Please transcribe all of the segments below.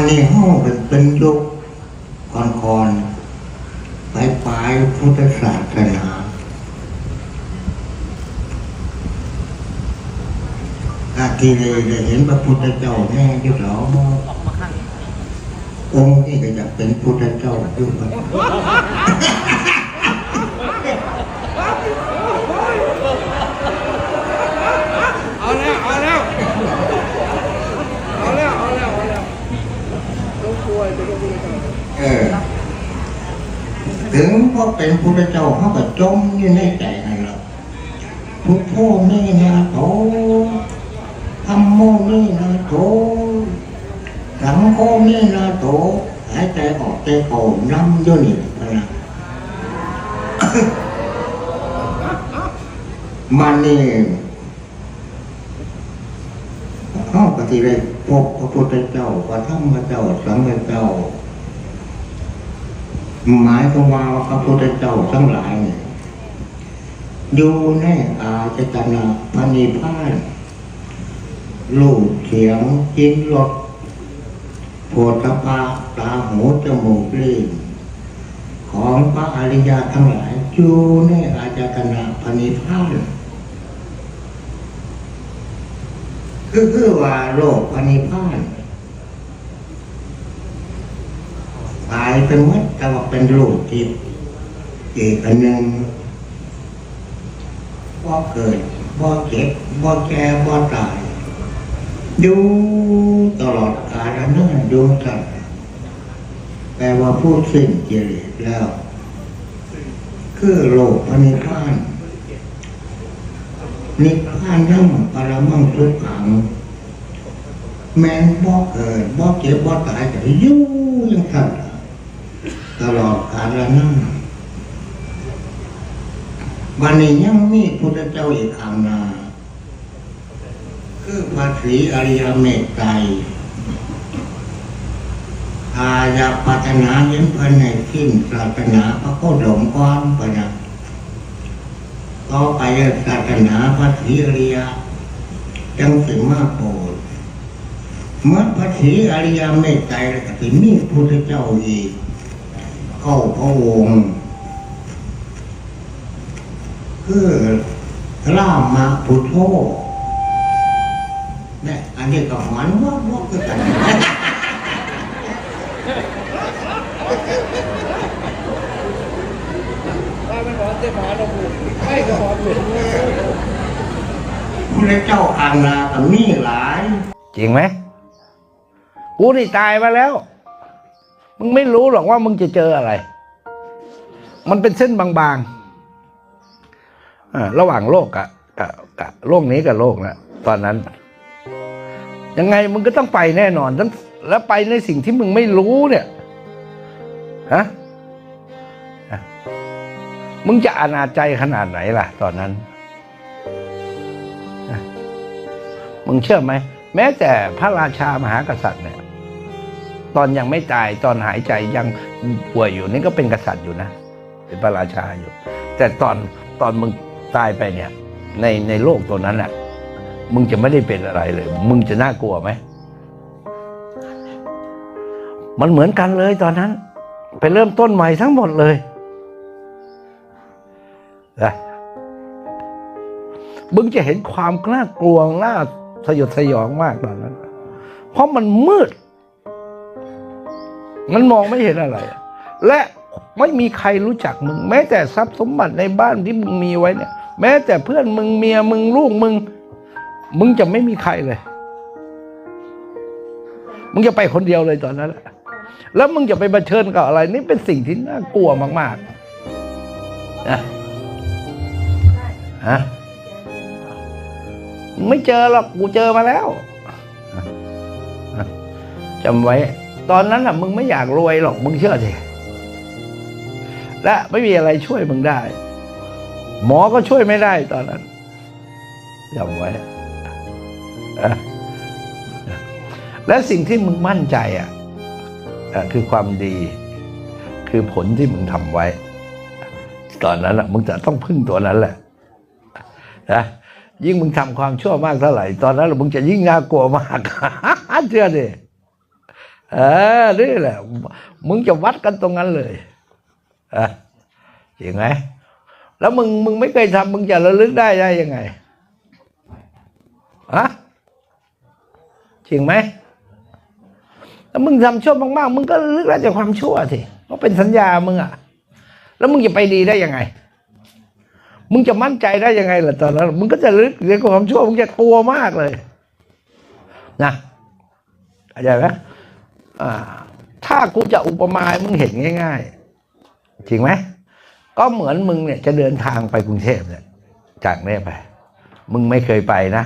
านนี้ห้องเป็นเป็นยุคก่อนๆปลายปลายๆพุทธศาสนาอาทีเลยได้เห็นพระพุทธเจ้าแน่ยุคหรอองค์นี้ก็จะเป็นพุทธเจ้ายุคนั้น เอาแล้ว เอาแล้ว เอาแล้ว เอาแล้ว เอาแล้วต้องป่วยจะต้องป่วยกัน เออ ถึงว่า เป็นพุทธเจ้าเขาก็จมอยู่ในใจนั่นแหละพุทโธนี่นะโตธรรมโมนี่นะโตสังโฆนี่นะโตหายใจออกใจเข้าน้ำอยู่นี่พนะมันนี่เขาปฏิเลยพบพระพุทธเจ้าพระธรรมเจ้าสังฆเจ้า หมายความว่าพระพุทธเจ้าทั้งหลายเนี่ยอยู่ในอาจตนะพระนิพพานลูกเสียงกินรสโผฏฐะตาหูจมูกลิ้นของพระอริยะทั้งหลายอยู่ในอาจตนะพระนิพพานคือคือว่าโลกพระนิพพานายไปหมดแต่ว่าเป็นลูกที่อีกอันหนึ่งบ่เกิดบ่เจ็บบ่แก่บ่ตายอยู่ตลอดกาลนานอยู่สัตว์แปลว่าผู้สิ้นกิเลสแล้ว คือโลกพระนิพพาน นิพพานนั่งปรมังสุขัง แม้นบ่เกิดบ่เจ็บบ่ตายก็อยู่ยังสั่นล่ะตลอดกาลนาน วันนี้ยังมีพุทธเจ้าอีกคำนาคือพระศรีอริยเมตไตรอาญาปัตนาเห็นพันในทิ้นศาสนาพระโคดมก้อนปะนะต่อไปศาสนาพระศรีอริยจังสิมาโปรดเมื่อพระศรีอริยเมตไตรแล้วก็สิมีพุทธเจ้าอีกเข้าพระองค์ คือรามาพุทโธเนี่ยอันนี้ก็หมันว่าว่าคือกันถ้าไม่หอนจะหมอนเราบุกไม่ก็หอนบุกพุทธเจ้าอังนาก็มีหลาย จริงไหมกูนี่ตายมาแล้ว มึงไม่รู้หรอกว่ามึงจะเจออะไร มันเป็นเส้นบางๆ ระหว่างโลกกับกับกับโลกนี้กับโลกนะตอนนั้น ยังไงมึงก็ต้องไปแน่นอนทั้งแล้วไปในสิ่งที่มึงไม่รู้เนี่ยฮะฮะมึงจะอนาจใจขนาดไหนล่ะ ตอนนั้น มึงเชื่อไหม แม้แต่พระราชามหากษัตริย์เนี่ย ตอนยังไม่ตายตอนหายใจยังป่วยอยู่นี่ก็เป็นกษัตริย์อยู่นะ เป็นพระราชาอยู่ แต่ตอนตอนมึง ตายไปเนี่ย ในในโลกตัวนั้นแหละมึงจะไม่ได้เป็นอะไรเลย มึงจะน่ากลัวไหมมันเหมือนกันเลยตอนนั้น ไปเริ่มต้นใหม่ทั้งหมดเลยนะมึงจะเห็นความน่ากลัวน่าสยดสยองมากตอนนั้น เพราะมันมืด มันมองไม่เห็นอะไร และไม่มีใครรู้จักมึง แม้แต่ทรัพย์สมบัติในบ้านที่มึงมีไว้เนี่ย แม้แต่เพื่อนมึงเมียมึงลูกมึง มึงจะไม่มีใครเลย มึงจะไปคนเดียวเลยตอนนั้นแหละแล้วมึงจะไปเผชิญกับอะไร นี่เป็นสิ่งที่น่ากลัวมากๆนะฮะไม่เจอหรอกกูเจอมาแล้วจำไว้ ตอนนั้นอะ มึงไม่อยากรวยหรอกมึงเชื่อสิและไม่มีอะไรช่วยมึงได้ หมอก็ช่วยไม่ได้ตอนนั้นจำไว้ และสิ่งที่มึงมั่นใจอะอะคือความดี คือผลที่มึงทำไว้ ตอนนั้นอะมึงจะต้องพึ่งตัวนั้นแหละนะยิ่งมึงทำความชั่วมากเท่าไหร่ ตอนนั้นมึงจะยิ่งน่ากลัวมากเชื่อดิเออนี่แหละ มึงจะวัดกันตรงนั้นเลยอะจริงไหม แล้วมึงมึงไม่เคยทำมึงจะระลึกได้ได้ยังไงอะจริงไหมแล้วมึงทำชั่วมากๆมึงก็ระลึกได้จากความชั่วสิเพราะเป็นสัญญามึงอะแล้วมึงจะไปดีได้ยังไง มึงจะมั่นใจได้ยังไงล่ะตอนนั้นมึงก็จะลึกเรื่องความชั่วมึงจะกลัวมากเลย นะเข้าใจไหมอ่าถ้ากูจะอุปมาให้มึงเห็นง่าย ๆ จริงไหม ก็เหมือนมึงเนี่ยจะเดินทางไปกรุงเทพเนี่ยจากนี่ไป มึงไม่เคยไปนะ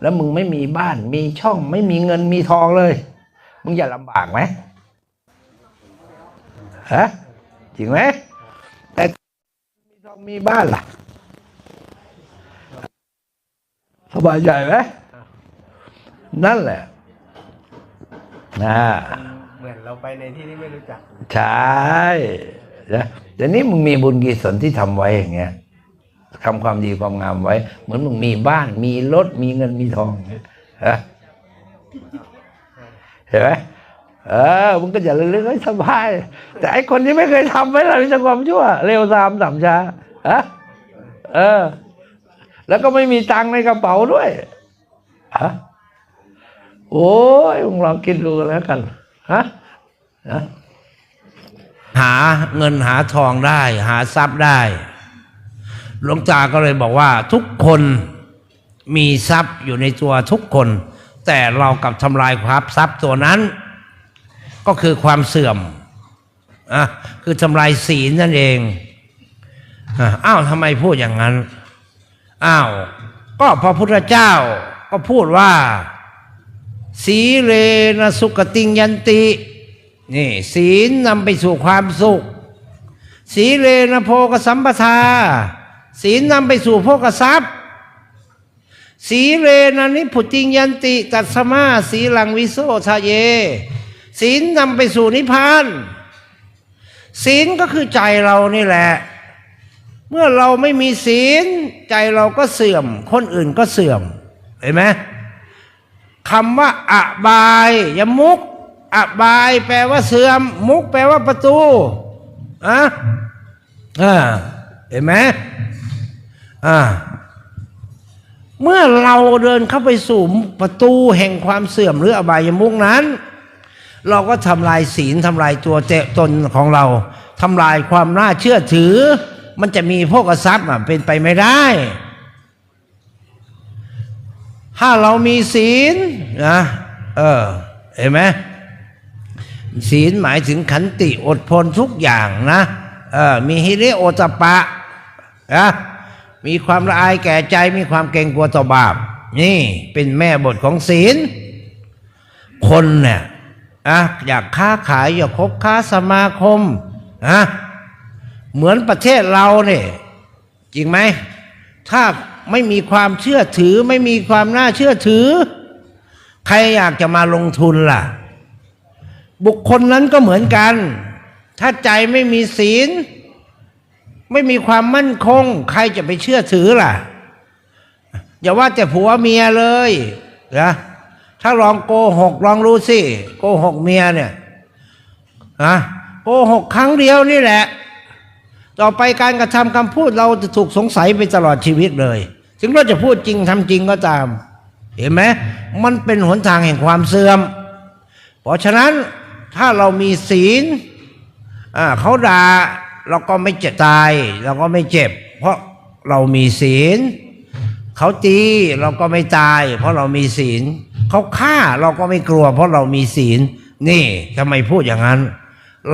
แล้วมึงไม่มีบ้านมีช่องไม่มีเงินมีทองเลย มึงอย่าลำบากไหมฮะจริงไหมแต่มีทองมีบ้านล่ะสบายใจไหมนั่นแหละนะเหมือนเราไปในที่ที่ไม่รู้จัก ใช่ นะเดี๋ยวนี้มึงมีบุญกุศลที่ทำไว้อย่างเงี้ยทำความดีความงามไว้ เหมือนมึงมีบ้านมีรถมีเงินมีทองเงี้ยฮะเห็นไหมเออมึงก็อย่าเลื่อยสบาย แต่ไอคนที่ไม่เคยทำไว้ล่ะมีความชั่ว เร็วตามต่ำช้าฮะเออ แล้วก็ไม่มีตังค์ในกระเป๋าด้วยฮะโอ้ยมึงลองคิดดูกันแล้วกันฮะนะ หาเงินหาทองได้ หาทรัพย์ได้ หลวงตาก็เลยบอกว่า ทุกคนมีทรัพย์อยู่ในตัวทุกคน แต่เรากับทำลายความทรัพย์ตัวนั้น ก็คือความเสื่อมอะคือทำลายศีลนั่นเองอ้าวทำไมพูดอย่างนั้นอ้าวก็พระพุทธเจ้าก็พูดว่า สีเลนะสุกติงยันติ นี่ศีลนำไปสู่ความสุขสีเลนะโภกสัมปทา ศีลนำไปสู่โภกทรัพย์สีเลนะนิพุติงยันติตัสสมาสีลังวิโสทะเย ศีลนำไปสู่นิพพาน ศีลก็คือใจเรานี่แหละ เมื่อเราไม่มีศีล ใจเราก็เสื่อม คนอื่นก็เสื่อม เห็นไหมคำว่าอบายยมุก อบาย แปลว่าเสื่อม มุกแปลว่าประตูอะอ่าเห็นไหมอ่าเมื่อเราเดินเข้าไปสู่ประตูแห่งความเสื่อมหรืออบายมุกนั้น เราก็ทำลายศีลทำลายตัวเจตนของเราทำลายความน่าเชื่อถือ มันจะมีพวกทรัพย์เป็นไปไม่ได้ ถ้าเรามีศีลนะเออเห็นไหม ศีลหมายถึงขันติอดทนทุกอย่างนะเออมีฮิริโอตปะนะมีความละอายแก่ใจมีความเกรงกลัวต่อบาปนี่เป็นแม่บทของศีล คนเนี่ยอะอยากค้าขายอยากคบค้าสมาคมอะเหมือนประเทศเราเนี่ยจริงไหม ถ้าไม่มีความเชื่อถือไม่มีความน่าเชื่อถือ ใครอยากจะมาลงทุนล่ะ บุคคลนั้นก็เหมือนกัน ถ้าใจไม่มีศีล ไม่มีความมั่นคง ใครจะไปเชื่อถือล่ะ อย่าว่าแต่ผัวเมียเลยนะถ้าลองโกหกลองรู้สิ โกหกเมียเนี่ยนะโกหกครั้งเดียวนี่แหละ ต่อไปการกระทำคำพูดเราจะถูกสงสัยไปตลอดชีวิตเลย ถึงเราจะพูดจริงทำจริงก็ตาม เห็นไหมมันเป็นหนทางแห่งความเสื่อม เพราะฉะนั้น ถ้าเรามีศีลเขาด่าเราก็ไม่เจ็บตาย เราก็ไม่เจ็บ เพราะเรามีศีลเขาตีเราก็ไม่ตาย เพราะเรามีศีลเขาฆ่าเราก็ไม่กลัว เพราะเรามีศีล นี่ทำไมพูดอย่างนั้น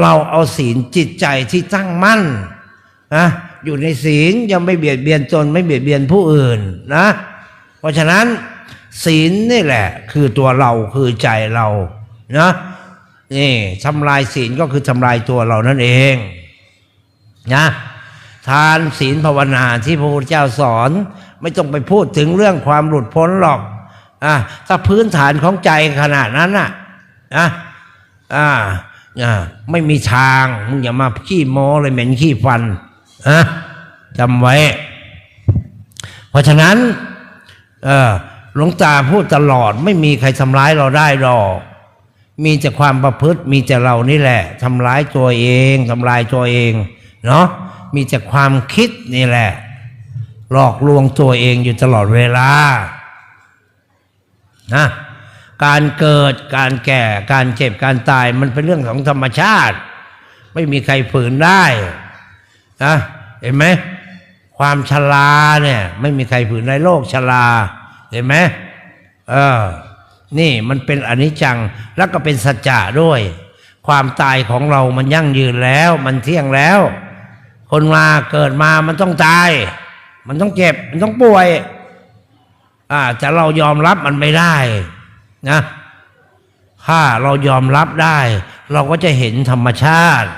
เราเอาศีลจิตใจที่ตั้งมั่นนะอยู่ในศีลยังไม่เบียดเบียนตนไม่เบียดเบียนผู้อื่นนะ เพราะฉะนั้นศีลนี่แหละ คือตัวเราคือใจเรานะ นี่ทำลายศีลก็คือทำลายตัวเรานั่นเองนะทานศีลภาวนาที่พระพุทธเจ้าสอน ไม่ต้องไปพูดถึงเรื่องความหลุดพ้นหรอกอะถ้าพื้นฐานของใจขนาดนั้นน่ะนะอ่าอ่าไม่มีทางมึงอย่ามาขี้โม้เลยเหม็นขี้ฟันนะจำไว้ เพราะฉะนั้นเออหลวงตาพูดตลอดไม่มีใครทำร้ายเราได้หรอก มีแต่ความประพฤติมีแต่เรานี่แหละทำร้ายตัวเองทำลายตัวเองเนาะมีแต่ความคิดนี่แหละ หลอกลวงตัวเองอยู่ตลอดเวลานะการเกิดการแก่การเจ็บการตายมันเป็นเรื่องของธรรมชาติ ไม่มีใครฝืนได้นะเห็นไหมความชราเนี่ย ไม่มีใครฝืนในโลกชราเห็นไหมเออ นี่มันเป็นอนิจจังแล้วก็เป็นสัจจะด้วย ความตายของเรามันยั่งยืนแล้ว มันเที่ยงแล้ว คนมาเกิดมามันต้องตาย มันต้องเจ็บ มันต้องป่วยอ่าแต่เรายอมรับมันไม่ได้นะถ้าเรายอมรับได้ เราก็จะเห็นธรรมชาติ